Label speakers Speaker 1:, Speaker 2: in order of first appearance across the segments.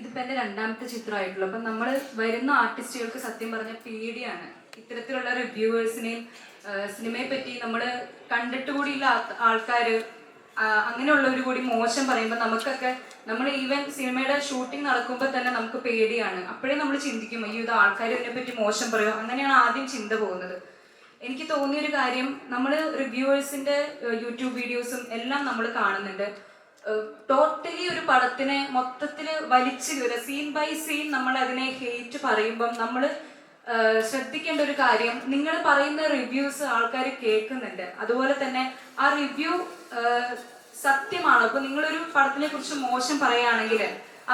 Speaker 1: ഇതിപ്പോ എന്റെ രണ്ടാമത്തെ ചിത്രമായിട്ടുള്ളൂ. അപ്പം നമ്മൾ വരുന്ന ആർട്ടിസ്റ്റുകൾക്ക് സത്യം പറഞ്ഞ പേടിയാണ്. ഇത്തരത്തിലുള്ള റിവ്യൂവേഴ്സിനെയും സിനിമയെ പറ്റി നമ്മൾ കണ്ടിട്ട് കൂടിയുള്ള ആൾക്കാർ അങ്ങനെയുള്ളവർ കൂടി മോശം പറയുമ്പോൾ നമുക്കൊക്കെ നമ്മൾ ഈവൻ സിനിമയുടെ ഷൂട്ടിംഗ് നടക്കുമ്പോൾ തന്നെ നമുക്ക് പേടിയാണ്. അപ്പോഴേ നമ്മൾ ചിന്തിക്കും അയ്യോ ഇത് ആൾക്കാർ ഇതിനെപ്പറ്റി മോശം പറയുമോ അങ്ങനെയാണ് ആദ്യം ചിന്ത പോകുന്നത്. എനിക്ക് തോന്നിയൊരു കാര്യം നമ്മൾ റിവ്യൂവേഴ്സിന്റെ യൂട്യൂബ് വീഡിയോസും എല്ലാം നമ്മൾ കാണുന്നുണ്ട്. ടോട്ടലി ഒരു പടത്തിനെ മൊത്തത്തിൽ വലിച്ചു കയറുക സീൻ ബൈ സീൻ നമ്മൾ അതിനെ ഹേറ്റ് പറയുമ്പം നമ്മൾ ശ്രദ്ധിക്കേണ്ട ഒരു കാര്യം നിങ്ങൾ പറയുന്ന റിവ്യൂസ് ആൾക്കാർ കേൾക്കുന്നുണ്ട്. അതുപോലെ തന്നെ ആ റിവ്യൂ സത്യമാണോ. ഇപ്പൊ നിങ്ങളൊരു പടത്തിനെ കുറിച്ച് മോശം പറയുകയാണെങ്കിൽ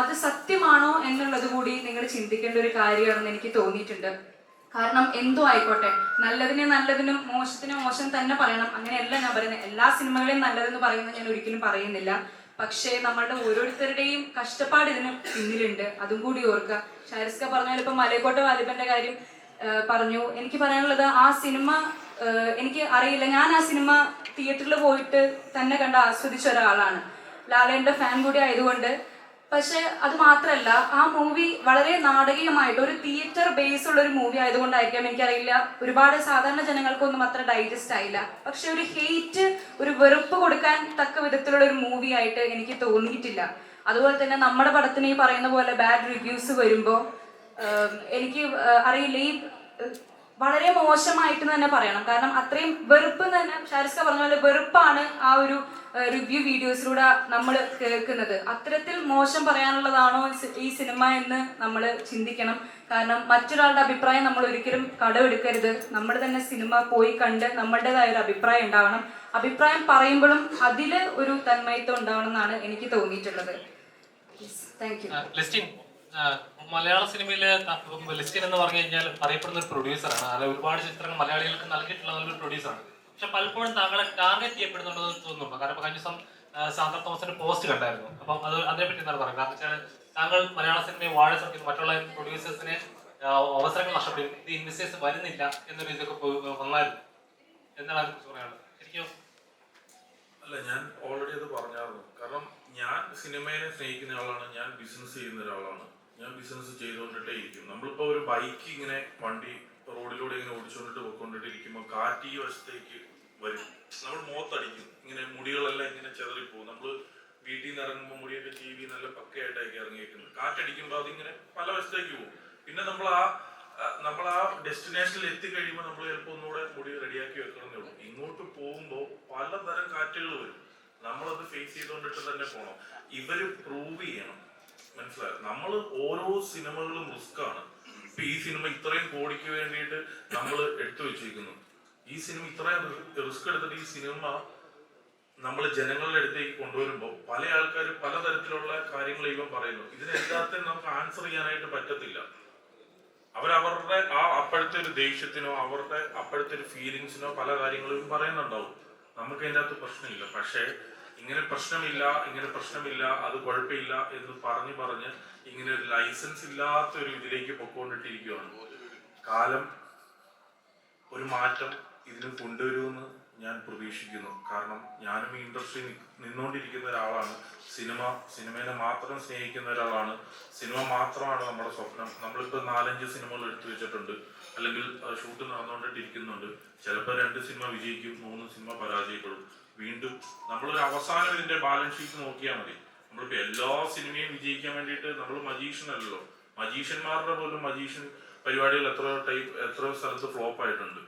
Speaker 1: അത് സത്യമാണോ എന്നുള്ളത് കൂടി നിങ്ങൾ ചിന്തിക്കേണ്ട ഒരു കാര്യമാണെന്ന് എനിക്ക് തോന്നിയിട്ടുണ്ട്. കാരണം എന്തോ ആയിക്കോട്ടെ നല്ലതിനെ നല്ലതിനും മോശത്തിനെ മോശം തന്നെ പറയണം. അങ്ങനെയല്ല ഞാൻ പറയുന്നത്. എല്ലാ സിനിമകളെയും നല്ലതെന്ന് പറയുന്നത് ഞാൻ ഒരിക്കലും പറയുന്നില്ല. പക്ഷേ നമ്മളുടെ ഓരോരുത്തരുടെയും കഷ്ടപ്പാട് ഇതിന് പിന്നിലുണ്ട്. അതും കൂടി ഓർക്കുക. ഷാരിസ്ക പറഞ്ഞാൽ ഇപ്പൊ മലയക്കോട്ട വാലിബന്റെ കാര്യം പറഞ്ഞു. എനിക്ക് പറയാനുള്ളത് ആ സിനിമ എനിക്ക് അറിയില്ല. ഞാൻ ആ സിനിമ തിയേറ്ററിൽ പോയിട്ട് തന്നെ കണ്ട് ആസ്വദിച്ച ഒരാളാണ്. ലാലേന്റെ ഫാൻ കൂടി ആയതുകൊണ്ട് പക്ഷെ അത് മാത്രമല്ല ആ മൂവി വളരെ നാടകീയമായിട്ട് ഒരു തിയേറ്റർ ബേസ് ഉള്ള ഒരു മൂവി ആയതുകൊണ്ടായിരിക്കാം എനിക്കറിയില്ല. ഒരുപാട് സാധാരണ ജനങ്ങൾക്കൊന്നും അത്ര ഡൈജസ്റ്റ് ആയില്ല. പക്ഷെ ഒരു ഹെയ്റ്റ് ഒരു വെറുപ്പ് കൊടുക്കാൻ തക്ക വിധത്തിലുള്ള ഒരു മൂവി ആയിട്ട് എനിക്ക് തോന്നിയിട്ടില്ല. അതുപോലെ തന്നെ നമ്മുടെ പടത്തിന് ഈ പറയുന്ന പോലെ ബാഡ് റിവ്യൂസ് വരുമ്പോൾ എനിക്ക് അറിയില്ല. ഈ വളരെ മോശമായിട്ട് തന്നെ പറയണം. കാരണം അത്രയും വെറുപ്പ് തന്നെ ഷാരിസ്ക പറഞ്ഞ പോലെ വെറുപ്പാണ് ആ ഒരു റിവ്യൂ വീഡിയോസിലൂടെ നമ്മൾ കേൾക്കുന്നത്. അത്തരത്തിൽ മോശം പറയാനുള്ളതാണോ ഈ സിനിമ എന്ന് നമ്മൾ ചിന്തിക്കണം. കാരണം മറ്റൊരാളുടെ അഭിപ്രായം നമ്മൾ ഒരിക്കലും കടമെടുക്കരുത്. നമ്മൾ തന്നെ സിനിമ പോയി കണ്ട് നമ്മളുടേതായ ഒരു അഭിപ്രായം ഉണ്ടാവണം. അഭിപ്രായം പറയുമ്പോഴും അതിൽ ഒരു തന്മയത്വം ഉണ്ടാവണം എന്നാണ് എനിക്ക് തോന്നിയിട്ടുള്ളത്. താങ്ക് യു
Speaker 2: മലയാള സിനിമയിലെ ലിസ്റ്റിൻ എന്ന് പറഞ്ഞു കഴിഞ്ഞാൽ അറിയപ്പെടുന്ന ഒരു പ്രൊഡ്യൂസറാണ് അത് ഒരുപാട് ചിത്രങ്ങൾ മലയാളികൾക്ക് നൽകിയിട്ടുള്ള നല്ലൊരു പ്രൊഡ്യൂസറാണ് പക്ഷെ പലപ്പോഴും താങ്കളെ ടാർഗറ്റ് ചെയ്യപ്പെടുന്നുണ്ടെന്ന് തോന്നുന്നുണ്ട്? കാരണം കഴിഞ്ഞ ദിവസം സാന്ദ്ര തോമസിന്റെ പോസ്റ്റ് കണ്ടായിരുന്നു. അപ്പം അത് അതിനെപ്പറ്റി എന്താണ് പറയുക കാരണം വെച്ചാൽ താങ്കൾ മലയാള സിനിമയെ വാഴ ശ്രമിക്കുന്നു മറ്റുള്ള പ്രൊഡ്യൂസേഴ്സിനെ അവസരങ്ങൾ നഷ്ടപ്പെടും ഇത് ഇൻവെസ്റ്റേഴ്സ് വരുന്നില്ല എന്നൊരു ഇതൊക്കെ വന്നായിരുന്നു. എന്താണ് അതിനെക്കുറിച്ച് പറയാനുള്ളത്? ശരിക്കും
Speaker 3: അല്ല ഞാൻ ഓൾറെഡി അത് പറഞ്ഞായിരുന്നു. കാരണം ഞാൻ സിനിമയെ സ്നേഹിക്കുന്ന ആളാണ് ഞാൻ ബിസിനസ് ചെയ്യുന്ന ഒരാളാണ്. ഞാൻ ബിസിനസ് ചെയ്തുകൊണ്ടിട്ടേ ഇരിക്കും നമ്മളിപ്പോ ഒരു ബൈക്ക് ഇങ്ങനെ വണ്ടി റോഡിലൂടെ ഇങ്ങനെ ഓടിച്ചുകൊണ്ടിട്ട് പോയിക്കൊണ്ടിട്ട് ഇരിക്കുമ്പോൾ കാറ്റ് ഈ വശത്തേക്ക് വരും. നമ്മൾ മുഖത്തടിക്കും. ഇങ്ങനെ മുടികളെല്ലാം ഇങ്ങനെ ചെതറിപ്പോകും. നമ്മൾ വീട്ടിൽ നിന്ന് ഇറങ്ങുമ്പോൾ മുടിയൊക്കെ ചീവി നല്ല പക്കയായിട്ടായിരിക്കും ഇറങ്ങിയിരിക്കുന്നത് കാറ്റടിക്കുമ്പോൾ അതിങ്ങനെ പല വശത്തേക്ക് പോകും. പിന്നെ നമ്മൾ ആ നമ്മൾ ആ ഡെസ്റ്റിനേഷനിൽ എത്തിക്കഴിയുമ്പോൾ നമ്മൾ ചിലപ്പോൾ ഒന്നുകൂടെ മുടി റെഡിയാക്കി വെക്കണമെന്നേ ഉള്ളൂ. ഇങ്ങോട്ട് പോകുമ്പോൾ പലതരം കാറ്റുകൾ വരും. നമ്മളത് ഫേസ് ചെയ്തുകൊണ്ടിട്ട് തന്നെ പോകണം ഇവർ പ്രൂവ് ചെയ്യണം. മനസ്സിലായോ? നമ്മൾ ഓരോ സിനിമകളും റിസ്ക്കാണ് ഇപ്പൊ ഈ സിനിമ ഇത്രയും കോടിക്ക് വേണ്ടിയിട്ട് നമ്മൾ എടുത്തു വെച്ചിരിക്കുന്നു. ഈ സിനിമ ഇത്രയും റിസ്ക് എടുത്തിട്ട് ഈ സിനിമ നമ്മൾ ജനങ്ങളുടെ അടുത്തേക്ക് കൊണ്ടുവരുമ്പോൾ പല ആൾക്കാർ പലതരത്തിലുള്ള കാര്യങ്ങൾ ഇവൻ പറയുന്നു. ഇതിനെല്ലാത്തിനും നമുക്ക് ആൻസർ ചെയ്യാനായിട്ട് പറ്റത്തില്ല. അവരവരുടെ ആ അപ്പോഴത്തെ ഒരു ദേഷ്യത്തിനോ അവരുടെ അപ്പോഴത്തെ ഒരു ഫീലിങ്സിനോ പല കാര്യങ്ങളും പറയുന്നുണ്ടാവും. നമുക്ക് അതിന്റെ അകത്ത് പ്രശ്നമില്ല. പക്ഷേ ഇങ്ങനെ പ്രശ്നമില്ല ഇങ്ങനെ പ്രശ്നമില്ല അത് കുഴപ്പമില്ല എന്ന് പറഞ്ഞു പറഞ്ഞ് ഇങ്ങനെ ലൈസൻസ് ഇല്ലാത്ത ഒരു ഇതിലേക്ക് പൊക്കോണ്ടിട്ടിരിക്കുകയാണ് കാലം ഒരു മാറ്റം ഇതിന് കൊണ്ടുവരുമെന്ന് ഞാൻ പ്രതീക്ഷിക്കുന്നു. കാരണം ഞാനും ഈ ഇൻഡസ്ട്രി നിന്നുകൊണ്ടിരിക്കുന്ന ഒരാളാണ്. സിനിമ സിനിമയെ മാത്രം സ്നേഹിക്കുന്ന ഒരാളാണ്. സിനിമ മാത്രമാണ് നമ്മുടെ സ്വപ്നം. നമ്മളിപ്പോൾ നാലഞ്ച് സിനിമകൾ എടുത്തു വെച്ചിട്ടുണ്ട്. അല്ലെങ്കിൽ ഷൂട്ട് നടന്നുകൊണ്ടിട്ടിരിക്കുന്നുണ്ട്. ചിലപ്പോൾ രണ്ട് സിനിമ വിജയിക്കും മൂന്ന് സിനിമ പരാജയപ്പെടും. വീണ്ടും നമ്മളൊരു അവസാനം ഇതിന്റെ ബാലൻസ് ഷീറ്റ് നോക്കിയാൽ മതി. നമ്മളിപ്പോ എല്ലാ സിനിമയും വിജയിക്കാൻ വേണ്ടിയിട്ട് നമ്മൾ മജീഷ്യൻ അല്ലല്ലോ മജീഷ്യന്മാരുടെ പോലും മജീഷ്യൻ പരിപാടികൾ എത്ര ടൈപ്പ് എത്ര സ്ഥലത്ത് ഫ്ലോപ്പ് ആയിട്ടുണ്ട്.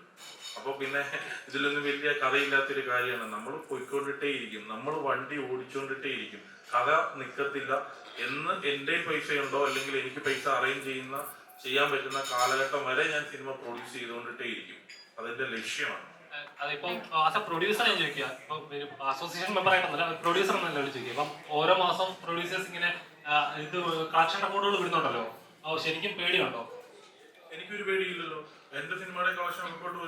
Speaker 3: അപ്പൊ പിന്നെ ഇതിലൊന്നും വലിയ കഥയില്ലാത്തൊരു കാര്യമാണ്. നമ്മൾ പോയിക്കൊണ്ടിട്ടേ ഇരിക്കും. നമ്മൾ വണ്ടി ഓടിച്ചുകൊണ്ടിട്ടേ ഇരിക്കും. കഥ നിക്കത്തില്ല. എന്ന് എന്റെ പൈസ ഉണ്ടോ അല്ലെങ്കിൽ എനിക്ക് പൈസ അറേഞ്ച് ചെയ്യുന്ന ചെയ്യാൻ പറ്റുന്ന കാലഘട്ടം വരെ ഞാൻ സിനിമ പ്രൊഡ്യൂസ് ചെയ്തുകൊണ്ടിട്ടേ ഇരിക്കും. അതെന്റെ ലക്ഷ്യമാണ്.
Speaker 2: അതിപ്പം ആസ് എ പ്രൊഡ്യൂസർ ഞാൻ ചോദിക്കുക ഇപ്പം ഒരു അസോസിയേഷൻ മെമ്പർ ആയിട്ടല്ല പ്രൊഡ്യൂസർ എന്നല്ല ചോദിക്കുക അപ്പം ഓരോ മാസം പ്രൊഡ്യൂസേഴ്സ് ഇങ്ങനെ ഇത് കളക്ഷൻ റിപ്പോർട്ടുകൾ വിടുന്നുണ്ടല്ലോ. ശരിക്കും പേടിയുണ്ടോ
Speaker 3: എനിക്കൊരു പേടിയില്ലല്ലോ. എന്റെ സിനിമയുടെ കളക്ഷൻ റിപ്പോർട്ട്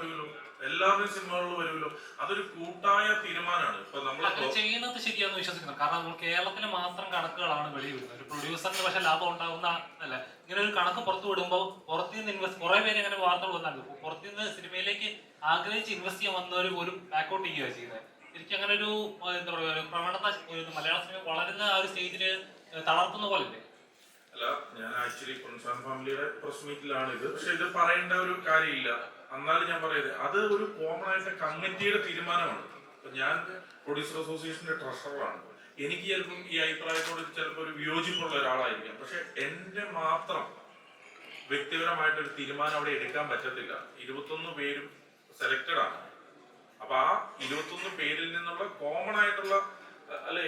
Speaker 3: എല്ലാവരുടെയും സിനിമകളിൽ വരുമല്ലോ. അതൊരു കൂട്ടായ തീരുമാനമാണ്. ഇപ്പൊ നമ്മൾ
Speaker 2: ചെയ്യുന്നത് ശരിയാന്ന് വിശ്വസിക്കുന്നു. കാരണം നമ്മൾ കേരളത്തിൽ മാത്രം കണക്കുകളാണ് വെളിയിടുന്നത്. ഒരു പ്രൊഡ്യൂസറിന് പക്ഷെ ലാഭം ഉണ്ടാകുന്ന അല്ല ഇങ്ങനെ ഒരു കണക്ക് പുറത്തു വിടുമ്പോൾ പുറത്തു നിന്ന് ഇൻവെസ്റ്റ് കുറെ പേര് ഇങ്ങനെ വാർത്തകൾ വന്നാണ്. പുറത്തു നിന്ന് സിനിമയിലേക്ക് ആഗ്രഹിച്ച് ഇൻവെസ്റ്റ് ചെയ്യാൻ വന്നവർ പോലും ബാക്കൗട്ട് ചെയ്യുക ചെയ്യുന്നത്. ശരിക്കും അങ്ങനെ ഒരു എന്താ പറയുക ഒരു പ്രവണത മലയാള സിനിമ വളരുന്ന ആ ഒരു സ്റ്റേജിൽ തളർത്തുന്ന പോലെ അല്ല
Speaker 3: ഞാൻ ആക്ച്വലി ഫാമിലിയുടെ പ്രസ് മീറ്റിലാണ് ഇത്. പക്ഷെ ഇത് പറയേണ്ട ഒരു കാര്യമില്ല. എന്നാലും ഞാൻ പറയുന്നത് അത് ഒരു കോമൺ ആയിട്ട് കമ്മിറ്റിയുടെ തീരുമാനമാണ്. ഞാൻ പ്രൊഡ്യൂസർ അസോസിയേഷന്റെ ട്രഷററാണ് എനിക്ക് ചിലപ്പം ഈ അഭിപ്രായത്തോട് ചിലപ്പോൾ ഒരു വിയോജിപ്പുള്ള ഒരാളായിരിക്കാം. പക്ഷെ എന്റെ മാത്രം വ്യക്തിപരമായിട്ട് ഒരു തീരുമാനം അവിടെ എടുക്കാൻ പറ്റത്തില്ല. ഇരുപത്തൊന്ന് പേരും സെലക്റ്റഡ് ആണ്. അപ്പൊ ആ ഇരുപത്തൊന്ന് പേരിൽ നിന്നുള്ള കോമൺ ആയിട്ടുള്ള അല്ലെ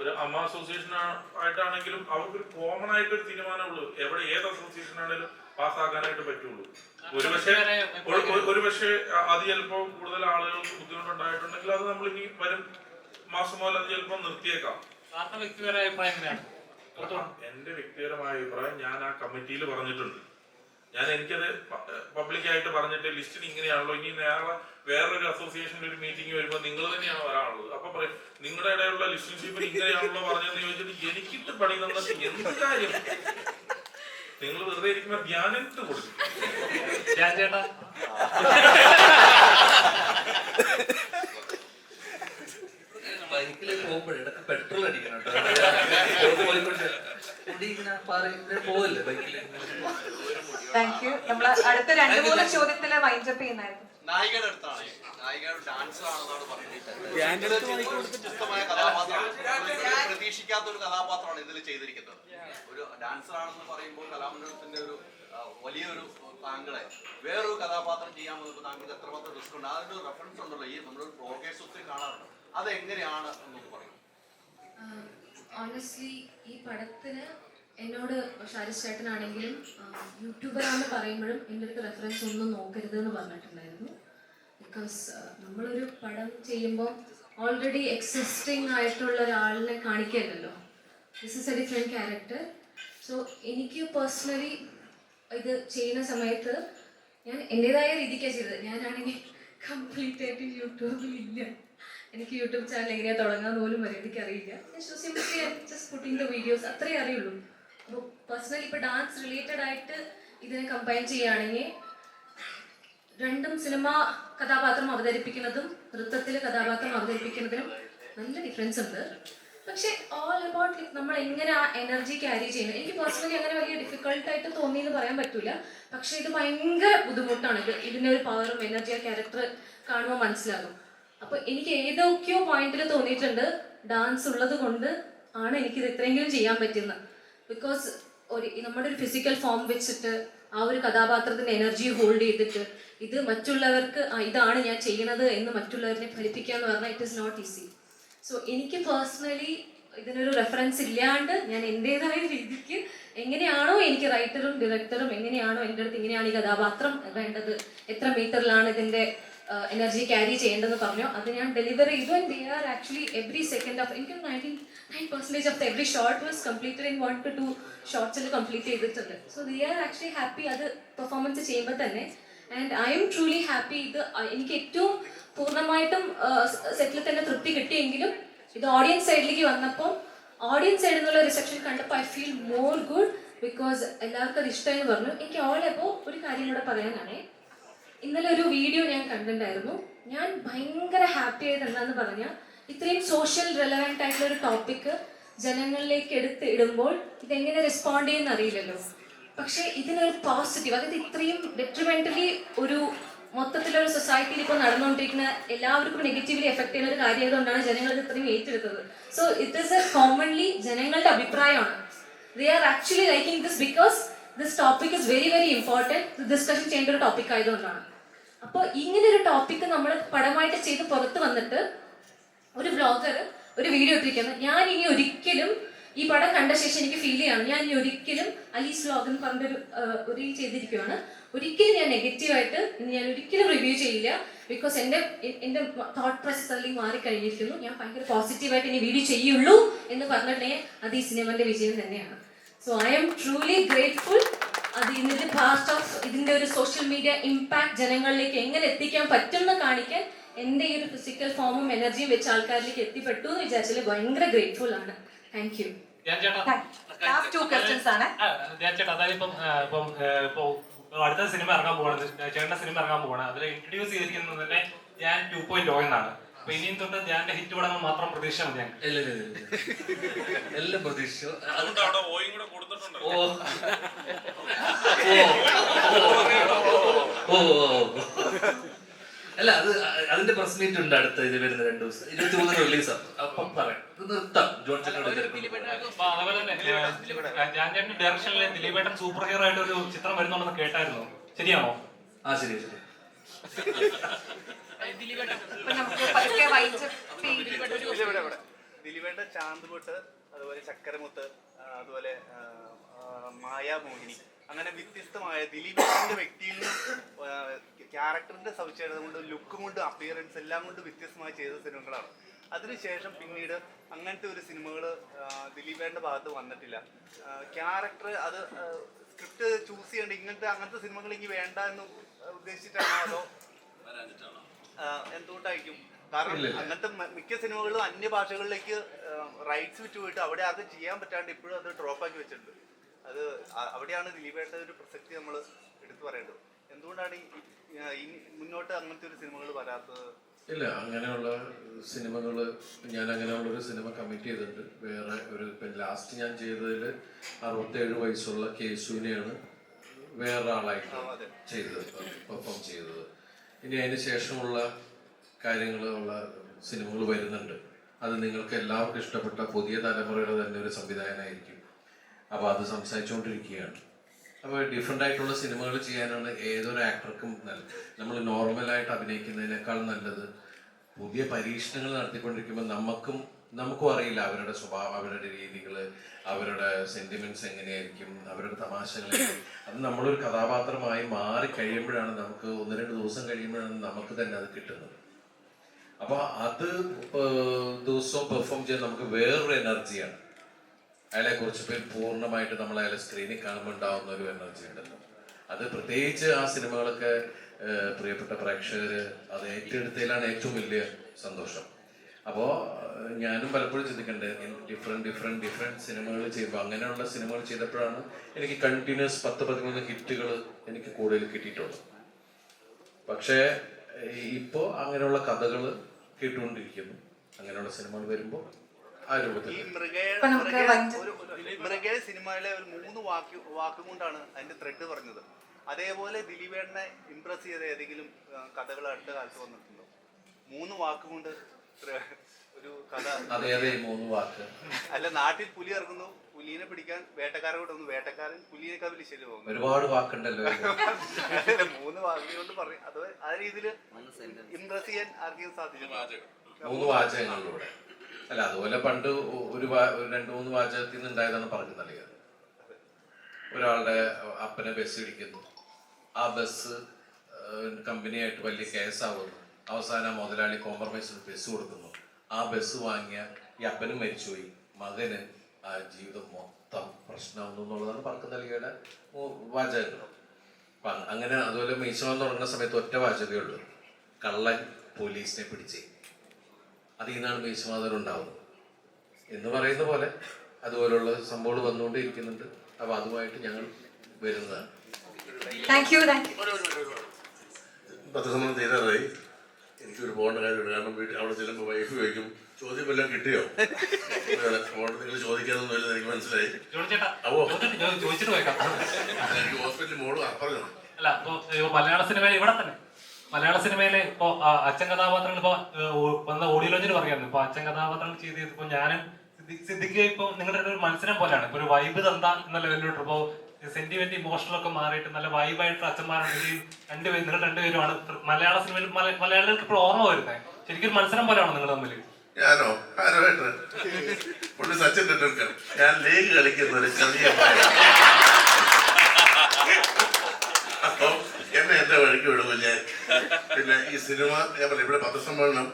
Speaker 3: ഒരു അമ്മ അസോസിയേഷൻ ആയിട്ടാണെങ്കിലും അവർക്ക് ഒരു കോമൺ ആയിട്ട് ഒരു തീരുമാനമുള്ളൂ. എവിടെ ഏത് അസോസിയേഷൻ ആണെങ്കിലും പാസ്സാക്കാനായിട്ട് പറ്റുള്ളൂ. ഒരുപക്ഷെ ഒരുപക്ഷെ ഒരു- ഒരു- ഒരു പക്ഷേ അത് ചിലപ്പോൾ കൂടുതൽ ആളുകൾക്ക് ബുദ്ധിമുട്ടുണ്ടായിട്ടുണ്ടെങ്കിൽ അത് നമ്മൾ ഇനി വരും മാസം മുതൽ അത് ചിലപ്പോൾ നിർത്തിയേക്കാം എന്റെ വ്യക്തിപരമായ അഭിപ്രായം ഞാൻ ആ കമ്മിറ്റിയിൽ പറഞ്ഞിട്ടുണ്ട്. ഞാൻ എനിക്കത് പബ്ലിക്കായിട്ട് പറഞ്ഞിട്ട് ലിസ്റ്റിന് ഇങ്ങനെയാണല്ലോ ഇനി നേരെ വേറൊരു അസോസിയേഷന്റെ ഒരു മീറ്റിംഗ് വരുമ്പോൾ നിങ്ങൾ തന്നെയാണ് വരാനുള്ളത്. അപ്പൊ പറയും നിങ്ങളുടെ ഇടയിലുള്ള ലിസ്റ്റിൻഷിപ്പ് ഇങ്ങനെയാണല്ലോ പറഞ്ഞതെന്ന് ചോദിച്ചിട്ട് എനിക്കിട്ട് പണി തന്നിട്ട് എന്ത് കാര്യം? നിങ്ങൾ വെറുതെ ഇരിക്കുമ്പോ ധ്യാനിട്ട് കൊടുക്കും?
Speaker 2: ഞാൻ ചേട്ടാ.
Speaker 4: ബൈക്കിൽ പോകുമ്പോഴേ ഇടയ്ക്ക് പെട്രോൾ അടിക്കണം പോയിക്കൊണ്ട് പോവില്ലേ ബൈക്കിൽ
Speaker 5: താങ്ക് യു നമ്മൾ അടുത്ത രണ്ടു മൂന്ന് ചോദ്യത്തിൽ വൈൻഡപ്പ് ചെയ്യുന്നായിരുന്നു
Speaker 6: നായികയുടെ അടുത്താണ് നായികയുടെ ഡാൻസർ ആണെന്നാണ് പറഞ്ഞത് വ്യത്യസ്തമായ കഥാപാത്രമാണ്. പ്രതീക്ഷിക്കാത്ത ഒരു കഥാപാത്രമാണ് ഇതിൽ ചെയ്തിരിക്കുന്നത്. ഒരു ഡാൻസർ ആണെന്ന് പറയുമ്പോൾ കലാമണ്ഡലത്തിന്റെ ഒരു വലിയൊരു താങ്കളെ വേറൊരു കഥാപാത്രം ചെയ്യാൻ വന്നപ്പോൾ താങ്കൾക്ക് എത്രമാത്രം റിസ്ക് ഉണ്ട്? അതിന്റെ റെഫറൻസ് ഉണ്ടല്ലോ. ഈ നമ്മളൊരു പ്രോഗ്രസ് ഒത്തിരി കാണാറുണ്ട്. അത് എങ്ങനെയാണ് എന്നൊന്ന് പറയും.
Speaker 7: ഓണസ്റ്റ്ലി ഈ പടത്തിന് എന്നോട് ഷാരിസ് ചേട്ടനാണെങ്കിലും യൂട്യൂബറാന്ന് പറയുമ്പോഴും എന്റെ അടുത്ത് റെഫറൻസ് ഒന്നും നോക്കരുത് എന്ന് പറഞ്ഞിട്ടുണ്ടായിരുന്നു ബിക്കോസ് നമ്മളൊരു പടം ചെയ്യുമ്പോൾ ഓൾറെഡി എക്സിസ്റ്റിംഗ് ആയിട്ടുള്ള ഒരാളിനെ കാണിക്കരുതല്ലോ. This is a different character so എനിക്ക് പേഴ്സണലി ഇത് ചെയ്യുന്ന സമയത്ത് ഞാൻ എന്റെതായ രീതിക്കാണ് ചെയ്തത്. ഞാനാണെങ്കിൽ കംപ്ലീറ്റ് ആയിട്ട് യൂട്യൂബിൽ ഇല്ല. എനിക്ക് യൂട്യൂബ് ചാനൽ എങ്ങനെയാണ് തുടങ്ങാൻ പോലും വരെ എനിക്കറിയില്ല സിംപ്ലി ജസ്റ്റ് പുട്ടിങ് വീഡിയോസ് അത്രയേ അറിയുള്ളൂ. പേഴ്സണലി ഇപ്പൊ ഡാൻസ് റിലേറ്റഡ് ആയിട്ട് ഇതിനെ കമ്പൈൻ ചെയ്യുകയാണെങ്കിൽ രണ്ടും സിനിമ കഥാപാത്രം അവതരിപ്പിക്കുന്നതും നൃത്തത്തിൽ കഥാപാത്രം അവതരിപ്പിക്കുന്നതിനും നല്ല ഡിഫറൻസ് ഉണ്ട്. പക്ഷെ ഓൾ അബൌട്ട് നമ്മൾ എങ്ങനെ ആ എനർജി ക്യാരി ചെയ്യുന്നത്? എനിക്ക് പേഴ്സണലി അങ്ങനെ വലിയ ഡിഫിക്കൾട്ടായിട്ട് തോന്നി എന്ന് പറയാൻ പറ്റൂല. പക്ഷെ ഇത് ഭയങ്കര ബുദ്ധിമുട്ടാണ്. ഇത് ഇതിന്റെ ഒരു പവറും എനർജി ആ ക്യാരക്ടർ കാണുമ്പോൾ മനസ്സിലാകും. അപ്പൊ എനിക്ക് ഏതൊക്കെയോ പോയിന്റിൽ തോന്നിയിട്ടുണ്ട്. ഡാൻസ് ഉള്ളത് കൊണ്ട് ആണ് എനിക്കിത് ഇത്രയെങ്കിലും ചെയ്യാൻ പറ്റുന്നത്. ബിക്കോസ് ഒരു നമ്മുടെ ഒരു ഫിസിക്കൽ ഫോം വെച്ചിട്ട് ആ ഒരു കഥാപാത്രത്തിന്റെ എനർജി ഹോൾഡ് ചെയ്തിട്ട് ഇത് മറ്റുള്ളവർക്ക് ഇതാണ് ഞാൻ ചെയ്യണത് എന്ന് മറ്റുള്ളവരെ ഫലിപ്പിക്കുക എന്ന് പറഞ്ഞാൽ it is not easy so എനിക്ക് പേഴ്സണലി ഇതിനൊരു റെഫറൻസ് ഇല്ലാണ്ട് ഞാൻ എന്റെതായ രീതിക്ക് എങ്ങനെയാണോ എനിക്ക് റൈറ്ററും ഡയറക്ടറും എങ്ങനെയാണോ എന്റെ അടുത്ത് ഇങ്ങനെയാണ് ഈ കഥാപാത്രം വേണ്ടത് എത്ര മീറ്ററിലാണ് ഇതിന്റെ എനർജി ക്യാരി ചെയ്യേണ്ടെന്ന് പറഞ്ഞു. അത് ഞാൻ ഡെലിവർ ചെയ്തു and they are actually every second of എനിക്ക് ninety nine percentage of every short was completed in one two two ഷോർട്സിൽ complete ചെയ്തിട്ടുണ്ട്. So they are actually happy അത് പെർഫോമൻസ് ചെയ്യുമ്പോൾ തന്നെ. And I'm truly happy ഇത് എനിക്ക് ഏറ്റവും പൂർണമായിട്ടും സെറ്റിൽ തന്നെ തൃപ്തി കിട്ടിയെങ്കിലും ഇത് ഓഡിയൻസ് സൈഡിലേക്ക് വന്നപ്പോൾ ഓഡിയൻസ് സൈഡിൽ നിന്നുള്ള റിസപ്ഷൻ കണ്ടപ്പോൾ I feel more good because എല്ലാവർക്കും അത് ഇഷ്ടമെന്ന് പറഞ്ഞു. എനിക്ക് ഓൾ അപ്പോൾ ഒരു കാര്യം കൂടെ പറയാനാണേ. ഇന്നലെ ഒരു വീഡിയോ ഞാൻ കണ്ടിട്ടുണ്ടായിരുന്നു. ഞാൻ ഭയങ്കര ഹാപ്പി ആയത് എന്താന്ന് പറഞ്ഞാൽ ഇത്രയും സോഷ്യൽ റെലവെന്റ് ആയിട്ടുള്ള ഒരു ടോപ്പിക്ക് ജനങ്ങളിലേക്ക് എടുത്ത് ഇടുമ്പോൾ ഇതെങ്ങനെ റെസ്പോണ്ട് ചെയ്യുന്ന അറിയില്ലല്ലോ. പക്ഷേ ഇതിനൊരു പോസിറ്റീവ് അതായത് ഇത്രയും ഡെട്രിമെന്റലി ഒരു മൊത്തത്തിലൊരു സൊസൈറ്റിയിൽ ഇപ്പോൾ നടന്നുകൊണ്ടിരിക്കുന്ന എല്ലാവർക്കും നെഗറ്റീവ്ലി എഫക്ട് ചെയ്യുന്ന ഒരു കാര്യം ആയതുകൊണ്ടാണ് ജനങ്ങൾ ഇത് ഇത്രയും ഏറ്റെടുത്തത്. So it is a commonly ജനങ്ങളുടെ അഭിപ്രായമാണ്. They are actually liking this because this topic is very very important discussion ചെയ്യേണ്ട ഒരു ടോപ്പിക് ആയതുകൊണ്ടാണ്. അപ്പോൾ ഇങ്ങനെ ഒരു ടോപ്പിക്ക് നമ്മൾ പടമായിട്ട് ചെയ്ത് പുറത്ത് വന്നിട്ട് ഒരു ബ്ലോഗർ ഒരു വീഡിയോ ഇട്ടിരിക്കുന്നത് ഞാൻ ഇനി ഒരിക്കലും ഈ പടം കണ്ട ശേഷം എനിക്ക് ഫീൽ ചെയ്യാണ്. ഞാൻ ഇനി ഒരിക്കലും അലീസ് വ്ളോഗ് എന്ന് പറഞ്ഞൊരു ഒരു ചെയ്തിരിക്കുവാണ്. ഒരിക്കലും ഞാൻ നെഗറ്റീവായിട്ട് ഞാൻ ഒരിക്കലും റിവ്യൂ ചെയ്യില്ല. ബിക്കോസ് എന്റെ എന്റെ തോട്ട് പ്രോസസ് അല്ലെങ്കിൽ മാറിക്കഴിഞ്ഞിരിക്കുന്നു. ഞാൻ ഭയങ്കര പോസിറ്റീവായിട്ട് ഇനി വീഡിയോ ചെയ്യുള്ളൂ എന്ന് പറഞ്ഞിട്ടുണ്ടെങ്കിൽ അത് ഈ സിനിമന്റെ വിജയം തന്നെയാണ്. So I'm truly grateful അത് ഇതിന്റെ പാർട്ട് ഓഫ് ഇതിന്റെ ഒരു സോഷ്യൽ മീഡിയ ഇമ്പാക്ട് ജനങ്ങളിലേക്ക് എങ്ങനെ എത്തിക്കാൻ പറ്റും എന്ന് കാണിക്കാൻ എന്റെ ഈ ഒരു ഫിസിക്കൽ ഫോമും എനർജിയും വെച്ച് ആൾക്കാരിലേക്ക് എത്തിപ്പെട്ടു എന്ന് വിചാരിച്ചാൽ ഭയങ്കര ഗ്രേറ്റ്ഫുൾ ആണ്. താങ്ക് യു
Speaker 2: ഞാൻ ചേട്ടാ.
Speaker 5: ലാസ്റ്റ് ടു ക്വസ്റ്റ്യൻസ് ആണ്.
Speaker 2: ആ, ഞാൻ ചേട്ടാ അതായത് ഇപ്പം ആ, ഇപ്പം അടുത്ത സിനിമ ഇറങ്ങാൻ പോകുന്നത് ചേട്ടന്റെ സിനിമ ഇറങ്ങാൻ പോകണം അതിൽ ഇൻട്രൊഡ്യൂസ് ചെയ്തിരിക്കുന്നത് തന്നെ ഞാൻ ടു പോയിന്റ് ഓ എന്നാണ്. അപ്പൊ ഇനിയും തൊട്ട് ഞാൻ ഹിറ്റ് പടങ്ങൾ മാത്രം പ്രതീക്ഷ മതി ഞങ്ങൾക്ക്
Speaker 4: ഇല്ല ഇല്ല, ഇല്ല, ഇല്ല. എല്ലാം പ്രതീക്ഷിച്ചു അത്
Speaker 3: അതുകൊണ്ട് അവിടെ ഓയും കൂടെ കൊടുത്തിട്ടുണ്ടല്ലോ
Speaker 4: ഓ ഓ ഓ ഓ. അല്ല അത് അ- അതിന്റെ പ്രസ് മീറ്റ് ഉണ്ട് അടുത്ത ഇത് വരുന്ന രണ്ടു ദിവസം ഇരുപത്തി മൂന്നിന് റിലീസാണ് അപ്പം പറയാം ഇത് നിർത്താം ജോൺ
Speaker 2: അപ്പൊ അതുപോലെ തന്നെ ഞാൻ ചേട്ടന്റെ ഡയറക്ഷനിലെ ദിലീപേട്ടൻ സൂപ്പർ ഹീറോ ആയിട്ട് ഒരു ചിത്രം വരുന്നുണ്ടെന്ന് കേട്ടായിരുന്നു ശരിയാണോ
Speaker 4: ആ ശരി ശരി
Speaker 6: ദിലീപേട്ട. ചാന്തുപൊട്ട് അതുപോലെ ചക്കരമുത്ത് അതുപോലെ മായാമോഹിനി. അങ്ങനെ വ്യത്യസ്തമായ ദിലീപിന്റെ വ്യക്തിയിൽ നിന്നും ക്യാരക്ടറിന്റെ സവിശേഷത കൊണ്ട് ലുക്കും കൊണ്ട് അപ്പിയറൻസ് എല്ലാം കൊണ്ട് വ്യത്യസ്തമായി ചെയ്ത സിനിമകളാണ്. അതിനുശേഷം പിന്നീട് അങ്ങനത്തെ ഒരു സിനിമകൾ ദിലീപേന്റെ ഭാഗത്ത് വന്നിട്ടില്ല. ക്യാരക്ടർ അത് സ്ക്രിപ്റ്റ് ചൂസ് ചെയ്യേണ്ട ഇങ്ങനത്തെ അങ്ങനത്തെ സിനിമകൾ ഇനി വേണ്ട എന്ന് ഉദ്ദേശിച്ചിട്ടാണോ അതോ എന്തുകൊണ്ടായിരിക്കും? കാരണം അങ്ങനത്തെ മിക്ക സിനിമകളും അന്യ ഭാഷകളിലേക്ക് റൈറ്റ്സ് വിറ്റ് പോയിട്ട് അവിടെ അത് ചെയ്യാൻ പറ്റാണ്ട് ഇപ്പോഴും അത് ഡ്രോപ്പ് ആക്കി വെച്ചിട്ടുണ്ട്. അത് അവിടെയാണ് ദിലീപേട്ട ഒരു പ്രസക്തി നമ്മൾ എടുത്തു പറയേണ്ടത്. എന്തുകൊണ്ടാണ് ഈ- മുന്നോട്ട് അങ്ങനത്തെ ഒരു സിനിമകൾ വരാത്തത്?
Speaker 8: ഇല്ല അങ്ങനെയുള്ള സിനിമകൾ ഞാൻ അങ്ങനെയുള്ള ഒരു സിനിമ കമ്മിറ്റ് ചെയ്തിട്ടുണ്ട്. വേറെ ഒരു ഇപ്പം ലാസ്റ്റ് ഞാൻ ചെയ്തതിൽ അറുപത്തേഴ് വയസ്സുള്ള കേശുവിനെയാണ് വേറെ ആളായിട്ട്
Speaker 6: അതെ.
Speaker 8: ചെയ്തത് പെർഫോം ചെയ്തത്. ഇനി അതിന് ശേഷമുള്ള കാര്യങ്ങളുള്ള സിനിമകൾ വരുന്നുണ്ട്. അത് നിങ്ങൾക്ക് എല്ലാവർക്കും ഇഷ്ടപ്പെട്ട പുതിയ തലമുറയുടെ തന്നെ ഒരു സംവിധായകനായിരിക്കും. അപ്പോൾ അത് സംസാരിച്ചുകൊണ്ടിരിക്കുകയാണ്. അപ്പോൾ ഡിഫറെന്റ് ആയിട്ടുള്ള സിനിമകൾ ചെയ്യാനാണ് ഏതൊരു ആക്ടർക്കും നമ്മൾ നോർമലായിട്ട് അഭിനയിക്കുന്നതിനേക്കാൾ നല്ലത്. പുതിയ പരീക്ഷണങ്ങൾ നടത്തിക്കൊണ്ടിരിക്കുമ്പോൾ നമുക്കും നമുക്കും അറിയില്ല അവരുടെ സ്വഭാവം അവരുടെ രീതികൾ അവരുടെ സെന്റിമെന്റ്സ് എങ്ങനെയായിരിക്കും അവരുടെ തമാശകൾ അത് നമ്മളൊരു കഥാപാത്രമായി മാറി കഴിയുമ്പോഴാണ് നമുക്ക് ഒന്ന് രണ്ട് ദിവസം കഴിയുമ്പോഴാണ് നമുക്ക് തന്നെ അത് കിട്ടുന്നത്. അപ്പൊ അത് ദിവസവും പെർഫോം ചെയ്യാൻ നമുക്ക് വേറൊരു എനർജിയാണ്. അയാളെ കുറിച്ച് പേര് പൂർണമായിട്ട് നമ്മൾ അയാളെ സ്ക്രീനിൽ കാണുമ്പോൾ ഉണ്ടാവുന്ന ഒരു എനർജി ഉണ്ടല്ലോ. അത് പ്രത്യേകിച്ച് ആ സിനിമകളൊക്കെ പ്രിയപ്പെട്ട പ്രേക്ഷകര് അത് ഏറ്റെടുത്തതിലാണ് ഏറ്റവും വലിയ സന്തോഷം. അപ്പോൾ ഞാനും പലപ്പോഴും ചിന്തിക്കണ്ടേ ഡിഫറെന്റ് ഡിഫറെന്റ് ഡിഫറെന്റ് സിനിമകൾ ചെയ്യുമ്പോൾ അങ്ങനെയുള്ള സിനിമകൾ ചെയ്തപ്പോഴാണ് എനിക്ക് കണ്ടിന്യൂസ് പത്ത് പതിമൂന്ന് ഹിറ്റുകൾ എനിക്ക് കൂടുതൽ കിട്ടിയിട്ടുള്ളത്. പക്ഷേ ഇപ്പോൾ അങ്ങനെയുള്ള കഥകൾ കേട്ടുകൊണ്ടിരിക്കുന്നു. അങ്ങനെയുള്ള സിനിമകൾ വരുമ്പോൾ ആ രൂപത്തിൽ.
Speaker 6: മൃഗയുടെ സിനിമയിലെ ഒരു മൂന്ന് വാക്ക് വാക്കും കൊണ്ടാണ് അതിന്റെ ത്രെഡ് പറഞ്ഞത്. അതേപോലെ ദിലീപേട്ടനെ ഇംപ്രസ് ചെയ്ത ഏതെങ്കിലും കഥകൾ അടുത്ത കാലത്ത് വന്നിട്ടുണ്ടോ? മൂന്ന് വാക്കുകൊണ്ട് ഒരു കഥ.
Speaker 8: മൂന്ന് വാക്ക്.
Speaker 6: അല്ല നാട്ടിൽ പുലി ഇറങ്ങുന്നു. പുലിനെ പിടിക്കാൻ വേട്ടക്കാരെ കൂടെ വന്നു. വേട്ടക്കാരൻ പുലിയെ വലിയ ശരി പോകുന്നു.
Speaker 8: ഒരുപാട് വാക്കുണ്ടല്ലോ
Speaker 6: മൂന്ന് മൂന്ന് വാക്കുകൊണ്ട് പറയും. അത് ആ രീതിയിൽ ഇംപ്രസ് ചെയ്യാൻ ആർക്കും സാധിച്ചു
Speaker 8: മൂന്ന് വാചകങ്ങളിലൂടെ. അല്ല അതുപോലെ പണ്ട് ഒരു രണ്ട് മൂന്ന് വാചകത്തിൽ നിന്ന് ഉണ്ടായതാണ് പറഞ്ഞു നൽകിയത് ഒരാളുടെ അപ്പനെ ബസ് ഇടിക്കുന്നു ആ ബസ് കമ്പനിയായിട്ട് വലിയ കേസാവുന്നു. അവസാനം മുതലാളി കോംപ്രമൈസ് ബസ് കൊടുക്കുന്നു. ആ ബസ് വാങ്ങിയ ഈ അപ്പനും മരിച്ചുപോയി. മകന് ആ ജീവിതം മൊത്തം പ്രശ്നമാവുന്നു എന്നുള്ളതാണ് പറക്ക് നൽകിയുടെ വാചകങ്ങൾ. അപ്പൊ അങ്ങനെ അതുപോലെ മീശോന്ന് തുടങ്ങുന്ന സമയത്ത് ഒറ്റ വാചകമേ ഉള്ളൂ. കള്ളൻ പോലീസിനെ പിടിച്ചേ അതിൽ നിന്നാണ് മീശമാതർ ഉണ്ടാവുന്നത് എന്ന് പറയുന്ന പോലെ അതുപോലുള്ള സംഭവങ്ങൾ വന്നുകൊണ്ടിരിക്കുന്നുണ്ട്. അപ്പൊ അതുമായിട്ട് ഞങ്ങൾ വരുന്നതാണ്.
Speaker 5: താങ്ക് യു താങ്ക് യു
Speaker 9: പത്രസമ്മതം തീരാറായി. എനിക്കൊരു പോകേണ്ട കാര്യമുണ്ട് കാരണം വീട്ടിൽ അവിടെ ചെല്ലുമ്പോൾ വൈഫ് ചോദിക്കും ചോദ്യം വല്ലതും കിട്ടിയോ നിങ്ങൾ ചോദിക്കാതൊന്നുമില്ല എനിക്ക് മനസ്സിലായി.
Speaker 2: അപ്പോ
Speaker 9: എനിക്ക് ഹോസ്പിറ്റലിൽ മോൾ ആ,
Speaker 2: അല്ല ഇപ്പൊ മലയാള സിനിമയിൽ ഇവിടെ തന്നെ. മലയാള സിനിമയിലെ ഇപ്പൊ അച്ഛൻ കഥാപാത്രങ്ങൾ ഇപ്പൊ വന്ന ഓഡിയോ ലോഞ്ചിൽ പറയായിരുന്നു ഇപ്പൊ അച്ഛൻ കഥാപാത്രങ്ങൾ ചെയ്ത് ഇപ്പൊ ഞാനും സിദ്ധിക്കുക സിദ്ദിഖ് ഇപ്പൊ നിങ്ങളുടെ ഒരു മത്സരം പോലെയാണ്. ഇപ്പൊ ഒരു വൈബ് തന്ത എന്ന ലെവലിലോട്ട് ഇപ്പൊ സെന്റിമെന്റ് ഇമോഷണൽ ഒക്കെ മാറിയിട്ട് നല്ല വൈബായിട്ട് അച്ഛന്മാരുണ്ടെങ്കിൽ രണ്ടുപേരും നിങ്ങൾ രണ്ടുപേരുമാണ് മലയാള സിനിമയിൽ മലയാളികൾക്ക് ഇപ്പോൾ ഓർമ്മ വരുന്നത് ശരിക്കും മത്സരം പോലെയാണോ നിങ്ങൾ തമ്മിൽ
Speaker 9: ഞാനോ? ആരോട്ട് സച്ചിൻ ടെണ്ടുൽക്കർ. ഞാൻ ലീഗ് കളിക്കുന്ന ഒരു ചെറിയ. അപ്പൊ എന്നെ എന്റെ വഴിക്ക് വിടുമോ ഞാൻ പിന്നെ ഈ സിനിമ ഞാൻ പറയാം ഇവിടെ പത്രസമ്മേളനം.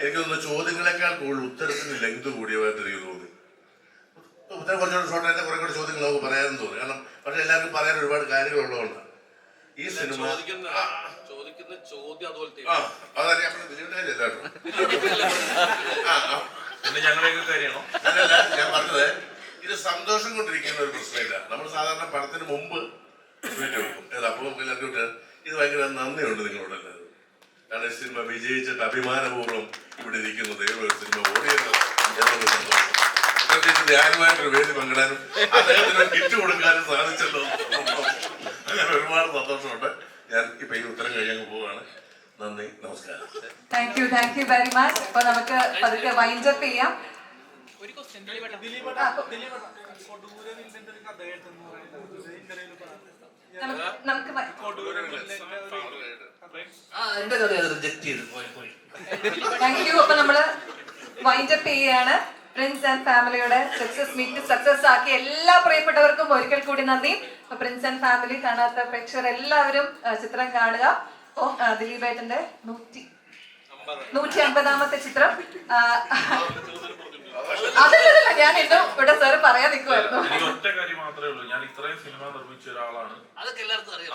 Speaker 9: എനിക്ക് തോന്നുന്നു ചോദ്യങ്ങളെക്കാൾ കൂടുതൽ ഉത്തരത്തിന് ലെങ്ത് കൂടിയതായിട്ട് എനിക്ക് തോന്നി. ഉത്തരം കുറച്ചുകൂടെ ഷോർട്ടായിട്ട് കുറെ കൂടെ ചോദ്യങ്ങൾ നമുക്ക് പറയാനും തോന്നി കാരണം പക്ഷെ എല്ലാവർക്കും പറയാൻ ഒരുപാട് കാര്യങ്ങളുള്ളതാണ് ഈ സിനിമ
Speaker 6: ചോദിക്കുന്ന ചോദ്യം അതുപോലത്തെ
Speaker 9: ആ അതറിയാം ദിലീപിന്റെ കാര്യമല്ല
Speaker 3: പിന്നെ കാര്യമാണോ?
Speaker 9: അല്ലല്ല ഞാൻ പറഞ്ഞത് ഇത് സന്തോഷം കൊണ്ടിരിക്കുന്ന ഒരു പ്രശ്നമില്ല. നമ്മൾ സാധാരണ പടത്തിന് മുമ്പ് ട്വീറ്റ് കൊടുക്കും ഏത് അപ്പോൾ എല്ലാവരും ഇത് ഭയങ്കര നന്ദിയുണ്ട് നിങ്ങളോട് എല്ലാവരും കാരണം ഈ സിനിമ വിജയിച്ചിട്ട് അഭിമാനപൂർവം ഇവിടെ ഇരിക്കുന്നത് ഏതൊരു സിനിമ ഓടിയത് എന്നുള്ള സന്തോഷം. പ്രത്യേകിച്ച് ധ്യാനമായിട്ടൊരു വേദി പങ്കിടാനും അദ്ദേഹത്തിന് കിറ്റ് കൊടുക്കാനും സാധിച്ചല്ലോ. ഒരുപാട് സന്തോഷമുണ്ട്. ഞാൻ ഇപ്പൊ ഈ ഉത്തരം കഴിഞ്ഞങ്ങ് പോവുകയാണ് നന്ദി നമസ്കാരം.
Speaker 5: Thank you thank you very much അപ്പൊ നമുക്ക് പതുക്കെ വൈൻഡപ്പ് ചെയ്യാം. ആ, കൊ- നമുക്ക് താങ്ക് യു അപ്പൊ നമ്മൾ വൈൻഡപ്പ് ചെയ്യാണ് പ്രിൻസ് ആൻഡ് ഫാമിലിയുടെ സക്സസ് മീറ്റ് സക്സസ് ആക്കി എല്ലാ പ്രിയപ്പെട്ടവർക്കും ഒരിക്കൽ കൂടി നന്ദി. അപ്പൊ പ്രിൻസ് ആൻഡ് ഫാമിലി കാണാത്ത പ്രേക്ഷകർ എല്ലാവരും ചിത്രം കാണുക. ഓ ദിലീപ് ദിലീപേട്ടന്റെ നൂറ്റി നൂറ്റി അമ്പതാമത്തെ ചിത്രം. അതല്ലല്ല ഞാൻ എന്നോ ഇവിടെ സാറ് പറയാൻ നിൽക്കുമായിരുന്നു
Speaker 3: ഒറ്റ കാര്യം മാത്രമേ ഉള്ളൂ. ഞാൻ ഇത്രയും സിനിമ നിർമ്മിച്ച ഒരാളാണ്.
Speaker 4: അതൊക്കെ എല്ലാവർക്കും അറിയാം.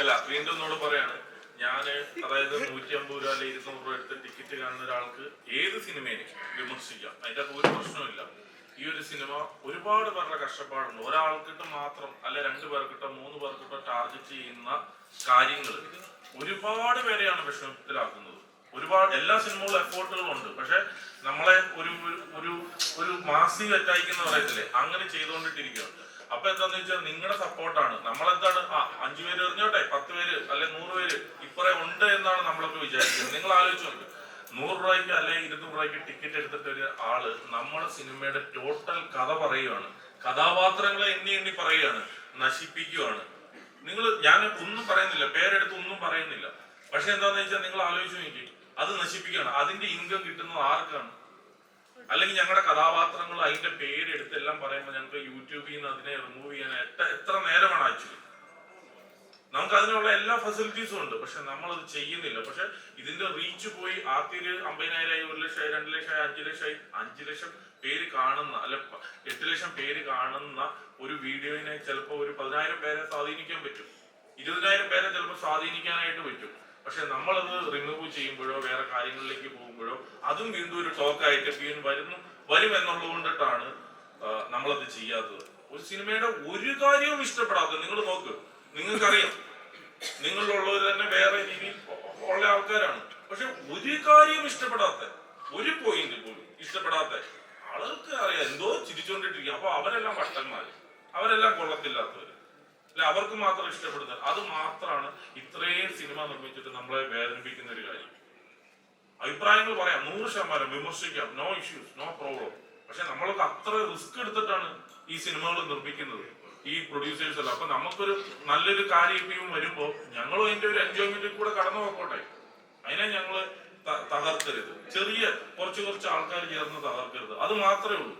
Speaker 3: അല്ല വീണ്ടും ഒന്നുകൂടെ പറയാണ്. ഞാൻ അതായത് നൂറ്റി അമ്പത് രൂപ അല്ലെ ഇരുന്നൂറ് രൂപ എടുത്ത് ടിക്കറ്റ് കാണുന്ന ഒരാൾക്ക് വിമർശിക്കാം അതിന്റെ ഒരു പ്രശ്നമില്ല ഈ ഒരു സിനിമ ഒരുപാട് പേരുടെ കഷ്ടപ്പാടുണ്ട്. ഒരാൾക്കിട്ട് മാത്രം അല്ലെ രണ്ടു പേർക്കിട്ടോ മൂന്ന് പേർക്കിട്ടോ ടാർഗറ്റ് ചെയ്യുന്ന കാര്യങ്ങൾ ഒരുപാട് പേരെയാണ് വിഷമത്തിലാക്കുന്നത്. ഒരുപാട് എല്ലാ സിനിമകളും എഫോർട്ടുകളും ഉണ്ട്. പക്ഷെ നമ്മളെ ഒരു ഒരു- ഒരു മാസിക അറ്റായിക്കുന്ന പറയത്തില്ലേ? അങ്ങനെ ചെയ്തുകൊണ്ടിട്ടിരിക്കുകയാണ് അപ്പൊ എന്താന്ന് വെച്ചാൽ നിങ്ങളുടെ സപ്പോർട്ടാണ് നമ്മളെന്താണ്? ആ അഞ്ചു പേര് എറിഞ്ഞോട്ടെ? പത്ത് പേര് അല്ലെ നൂറ് പേര് ഇപ്പറേ ഉണ്ട് എന്നാണ് നമ്മളൊക്കെ വിചാരിക്കുന്നത്. നിങ്ങൾ ആലോചിച്ചു നോക്ക്. നൂറ് രൂപയ്ക്ക് അല്ലെങ്കിൽ ഇരുന്നൂറ് രൂപയ്ക്ക് ടിക്കറ്റ് എടുത്തിട്ട് ഒരു ആൾ നമ്മുടെ സിനിമയുടെ ടോട്ടൽ കഥ പറയുകയാണ് കഥാപാത്രങ്ങളെ എണ്ണി എണ്ണി പറയുകയാണ് നശിപ്പിക്കുകയാണ് നിങ്ങൾ ഞാൻ ഒന്നും പറയുന്നില്ല. പേരെടുത്ത് ഒന്നും പറയുന്നില്ല. പക്ഷെ എന്താന്ന് വെച്ചാൽ നിങ്ങൾ ആലോചിച്ച് നോക്കി. അത് നശിപ്പിക്കുകയാണ്. അതിന്റെ ഇൻകം കിട്ടുന്നത് ആർക്കാണ്? അല്ലെങ്കിൽ ഞങ്ങളുടെ കഥാപാത്രങ്ങൾ അതിന്റെ പേരെടുത്ത് എല്ലാം പറയുമ്പോൾ ഞങ്ങൾക്ക് യൂട്യൂബിൽ നിന്ന് അതിനെ റിമൂവ് ചെയ്യാൻ എത്ര നേരമാണ് ആക്ച്വലി? നമുക്ക് അതിനുള്ള എല്ലാ ഫെസിലിറ്റീസും ഉണ്ട്. പക്ഷെ നമ്മൾ അത് ചെയ്യുന്നില്ല. പക്ഷെ ഇതിന്റെ റീച്ച് പോയി ആദ്യം അമ്പതിനായിരമായി ഒരു ലക്ഷമായി രണ്ട് ലക്ഷമായി അഞ്ചു ലക്ഷമായി അഞ്ചു ലക്ഷം പേര് കാണുന്ന അല്ല എട്ട് ലക്ഷം പേര് കാണുന്ന ഒരു വീഡിയോയിനെ ചിലപ്പോൾ ഒരു പതിനായിരം പേരെ സ്വാധീനിക്കാൻ പറ്റും. ഇരുപതിനായിരം പേരെ ചിലപ്പോൾ സ്വാധീനിക്കാനായിട്ട് പറ്റും. പക്ഷെ നമ്മളത് റിമൂവ് ചെയ്യുമ്പോഴോ വേറെ കാര്യങ്ങളിലേക്ക് പോകുമ്പോഴോ അതും വീണ്ടും ഒരു ടോക്കായിട്ട് വീണ്ടും വരുന്നു വരും എന്നുള്ളത് കൊണ്ടിട്ടാണ് ആ, നമ്മളത് ചെയ്യാത്തത്. ഒരു സിനിമയുടെ ഒരു കാര്യവും ഇഷ്ടപ്പെടാത്ത നിങ്ങൾ നോക്ക്. നിങ്ങൾക്കറിയാം. നിങ്ങളിലുള്ളവർ തന്നെ വേറെ രീതിയിൽ ഉള്ള ആൾക്കാരാണ്. പക്ഷെ ഒരു കാര്യം ഇഷ്ടപ്പെടാത്ത ഒരു പോയിന്റ് പോലും ഇഷ്ടപ്പെടാത്ത ആളുകൾക്ക് അറിയാം. എന്തോ ചിരിച്ചുകൊണ്ടിട്ടിരിക്കും അപ്പൊ അവരെല്ലാം വട്ടന്മാര് അവരെല്ലാം കൊള്ളത്തില്ലാത്തവര്. അല്ല അവർക്ക് മാത്രം ഇഷ്ടപ്പെടുന്നത്. അത് മാത്രമാണ് ഇത്രയും സിനിമ നിർമ്മിച്ചിട്ട് നമ്മളെ വേദനിപ്പിക്കുന്ന ഒരു കാര്യം. അഭിപ്രായങ്ങൾ പറയാം. നൂറ് ശതമാനം വിമർശിക്കാം. നോ ഇഷ്യൂസ് നോ പ്രോബ്ലം പക്ഷെ നമ്മളൊക്കെ അത്ര റിസ്ക് എടുത്തിട്ടാണ് ഈ സിനിമകൾ നിർമ്മിക്കുന്നത്. ഈ പ്രൊഡ്യൂസേഴ്സ് അല്ല അപ്പൊ നമുക്കൊരു നല്ലൊരു കാര്യം ഇപ്പം വരുമ്പോ ഞങ്ങളും അതിന്റെ ഒരു എൻജോയ്മെന്റിൽ കൂടെ കടന്നു പോക്കോട്ടെ അതിനെ ഞങ്ങൾ തകർക്കരുത്. ചെറിയ കുറച്ച് കുറച്ച് ആൾക്കാർ ചേർന്ന് തകർക്കരുത്. അത് മാത്രമേ ഉള്ളൂ.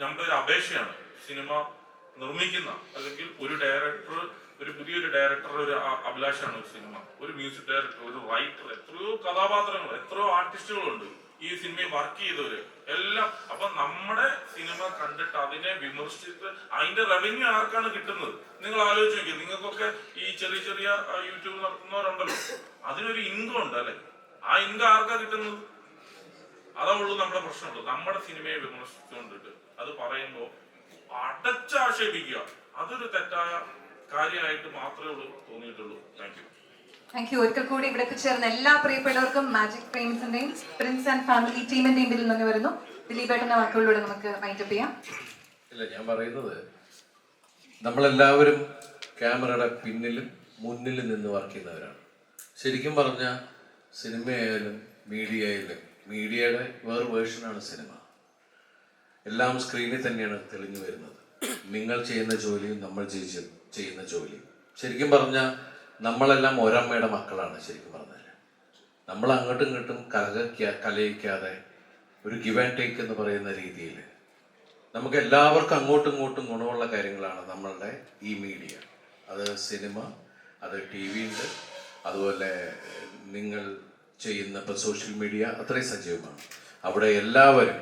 Speaker 3: നമ്മുടെ ഒരു അപേക്ഷയാണ്. സിനിമ നിർമ്മിക്കുന്ന അല്ലെങ്കിൽ ഒരു ഡയറക്ടർ ഒരു പുതിയൊരു ഡയറക്ടർ ഒരു അഭിലാഷമാണ് ഒരു സിനിമ. ഒരു മ്യൂസിക് ഡയറക്ടർ ഒരു റൈറ്റർ എത്രയോ കഥാപാത്രങ്ങൾ എത്രയോ ആർട്ടിസ്റ്റുകളുണ്ട് ഈ സിനിമയിൽ വർക്ക് ചെയ്തവര്. എല്ലാം. അപ്പൊ നമ്മുടെ സിനിമ കണ്ടിട്ട് അതിനെ വിമർശിച്ചിട്ട് അതിന്റെ റവന്യൂ ആർക്കാണ് കിട്ടുന്നത്? നിങ്ങൾ ആലോചിച്ച് നോക്കി നിങ്ങൾക്കൊക്കെ ഈ ചെറിയ ചെറിയ യൂട്യൂബ് നടത്തുന്നവരുണ്ടല്ലോ. അതിനൊരു ഇൻകം ഉണ്ട് അല്ലെ? ആ ഇൻകം ആർക്കാ കിട്ടുന്നത്? അതേ ഉള്ളൂ നമ്മുടെ പ്രശ്നമുള്ളൂ നമ്മുടെ സിനിമയെ വിമർശിച്ചുകൊണ്ടിട്ട് അത് പറയുമ്പോൾ അടച്ചാക്ഷേപിക്കുക. അതൊരു തെറ്റായ കാര്യമായിട്ട് മാത്രമേ ഉള്ളൂ തോന്നിയിട്ടുള്ളൂ. താങ്ക് യു
Speaker 5: താങ്ക് യു ഒരിക്കൽ കൂടി ഇവിടെ ചേർന്ന എല്ലാ പ്രിയപ്പെട്ടവർക്കും മാജിക് ഫ്രെയിംസിന്റെയും പ്രിൻസ് ആൻഡ് ഫാമിലി ടീമിന്റെയും പേരിൽ നന്ദി വരുന്നു. ദിലീപേട്ടന്റെ വാക്കുകളിലൂടെ നമുക്ക് വൈൻഡപ്പ് ചെയ്യാം.
Speaker 8: ഇല്ല ഞാൻ പറയുന്നത് നമ്മളെല്ലാവരും ക്യാമറയുടെ പിന്നിലും മുന്നിലും നിന്ന് വർക്ക് ചെയ്യുന്നവരാണ്. ശരിക്കും പറഞ്ഞാൽ സിനിമയായാലും മീഡിയ ആയാലും മീഡിയയുടെ വേറെ വേർഷനാണ് സിനിമ. എല്ലാം സ്ക്രീനിൽ തന്നെയാണ് തെളിഞ്ഞു വരുന്നത്. നിങ്ങൾ ചെയ്യുന്ന ജോലിയും നമ്മൾ ചെയ്യ- ചെയ്യുന്ന ജോലിയും. ശരിക്കും പറഞ്ഞാൽ നമ്മളെല്ലാം ഒരമ്മയുടെ മക്കളാണ് ശരിക്കും പറഞ്ഞാൽ നമ്മൾ അങ്ങോട്ടും ഇങ്ങോട്ടും കലക കലയിക്കാതെ ഒരു ഗിവ് ആൻഡ് ടേക്ക് എന്ന് പറയുന്ന രീതിയിൽ നമുക്ക് എല്ലാവർക്കും അങ്ങോട്ടും ഇങ്ങോട്ടും ഗുണമുള്ള കാര്യങ്ങളാണ് നമ്മളുടെ ഈ മീഡിയ അത് സിനിമ അത് ടി വി ഉണ്ട് അതുപോലെ നിങ്ങൾ ചെയ്യുന്ന ഇപ്പോൾ സോഷ്യൽ മീഡിയ അത്രയും സജീവമാണ്. അവിടെ എല്ലാവരും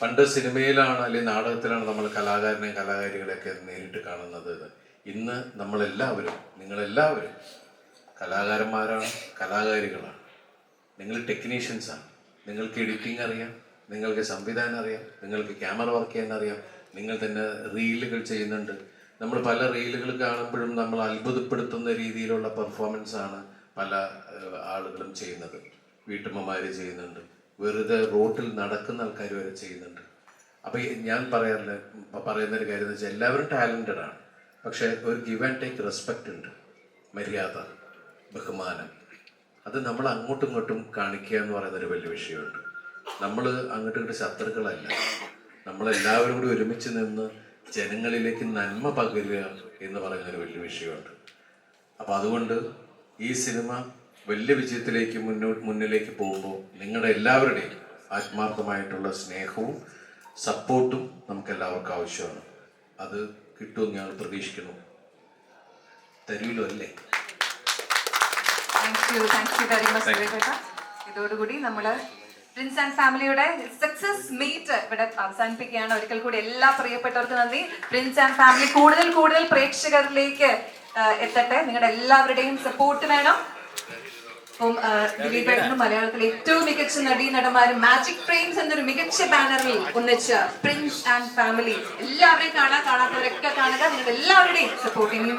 Speaker 8: പണ്ട് സിനിമയിലാണ് അല്ലെങ്കിൽ നാടകത്തിലാണ് നമ്മൾ കലാകാരനെയും കലാകാരികളെയൊക്കെ നേരിട്ട് കാണുന്നത്. ഇന്ന് നമ്മളെല്ലാവരും നിങ്ങളെല്ലാവരും കലാകാരന്മാരാണ് കലാകാരികളാണ്. നിങ്ങൾ ടെക്നീഷ്യൻസാണ് നിങ്ങൾക്ക് എഡിറ്റിംഗ് അറിയാം നിങ്ങൾക്ക് സംവിധാനം അറിയാം നിങ്ങൾക്ക് ക്യാമറ വർക്ക് ചെയ്യാൻ അറിയാം നിങ്ങൾ തന്നെ റീലുകൾ ചെയ്യുന്നുണ്ട്. നമ്മൾ പല റീലുകൾ കാണുമ്പോഴും നമ്മൾ അത്ഭുതപ്പെടുത്തുന്ന രീതിയിലുള്ള പെർഫോമൻസ് ആണ് പല ആളുകളും ചെയ്യുന്നത്. വീട്ടമ്മമാർ ചെയ്യുന്നുണ്ട്. വെറുതെ റോട്ടിൽ നടക്കുന്ന ആൾക്കാർ വരെ ചെയ്യുന്നുണ്ട്. അപ്പോൾ ഞാൻ പറയാറില്ല പറയുന്നൊരു കാര്യം എന്ന് വെച്ചാൽ എല്ലാവരും ടാലന്റഡ് ആണ്. പക്ഷേ ഒരു ഗിവ് ആൻഡ് ടേക്ക് റെസ്പെക്റ്റ് ഉണ്ട്. മര്യാദ ബഹുമാനം. അത് നമ്മൾ അങ്ങോട്ടും ഇങ്ങോട്ടും കാണിക്കുക എന്ന് പറയുന്ന ഒരു വലിയ വിഷയമുണ്ട്. നമ്മൾ അങ്ങോട്ടും ഇങ്ങോട്ട് ശത്രുക്കളല്ല. നമ്മളെല്ലാവരും കൂടി ഒരുമിച്ച് നിന്ന് ജനങ്ങളിലേക്ക് നന്മ പകരുക എന്ന് പറയുന്ന ഒരു വലിയ വിഷയമുണ്ട്. അപ്പം അതുകൊണ്ട് ഈ സിനിമ വലിയ വിജയത്തിലേക്ക് മുന്നോട്ട് മുന്നിലേക്ക് പോകുമ്പോൾ നിങ്ങളുടെ എല്ലാവരുടെയും ആത്മാർത്ഥമായിട്ടുള്ള സ്നേഹവും സപ്പോർട്ടും നമുക്ക് എല്ലാവർക്കും ആവശ്യമാണ്. അത് കിട്ടുമെന്ന് ഞങ്ങൾ പ്രതീക്ഷിക്കുന്നു. തരൂലോ അല്ലേ?
Speaker 5: ഇതോടുകൂടി നമ്മൾ പ്രിൻസ് ആൻഡ് ഫാമിലിയുടെ സക്സസ് മീറ്റ് ഇവിടെ അവസാനിപ്പിക്കുകയാണ്. ഒരിക്കൽ കൂടി എല്ലാ പ്രിയപ്പെട്ടവർക്കും നന്ദി. പ്രിൻസ് ആൻഡ് ഫാമിലി കൂടുതൽ കൂടുതൽ പ്രേക്ഷകരിലേക്ക് എത്തട്ടെ. നിങ്ങളുടെ എല്ലാവരുടെയും സപ്പോർട്ട് വേണം. അപ്പം ആ, ദിലീപ് മലയാളത്തിലെ ഏറ്റവും മികച്ച നടീ നടന്മാരും മാജിക് ഫ്രെയിംസ് എന്നൊരു മികച്ച ബാനറിൽ ഒന്നിച്ച പ്രിൻസ് ആൻഡ് ഫാമിലി എല്ലാവരെയും കാണാൻ കാണാത്തവരൊക്കെ കാണുക. നിങ്ങൾ എല്ലാവരുടെയും സപ്പോർട്ട് ഇനിയും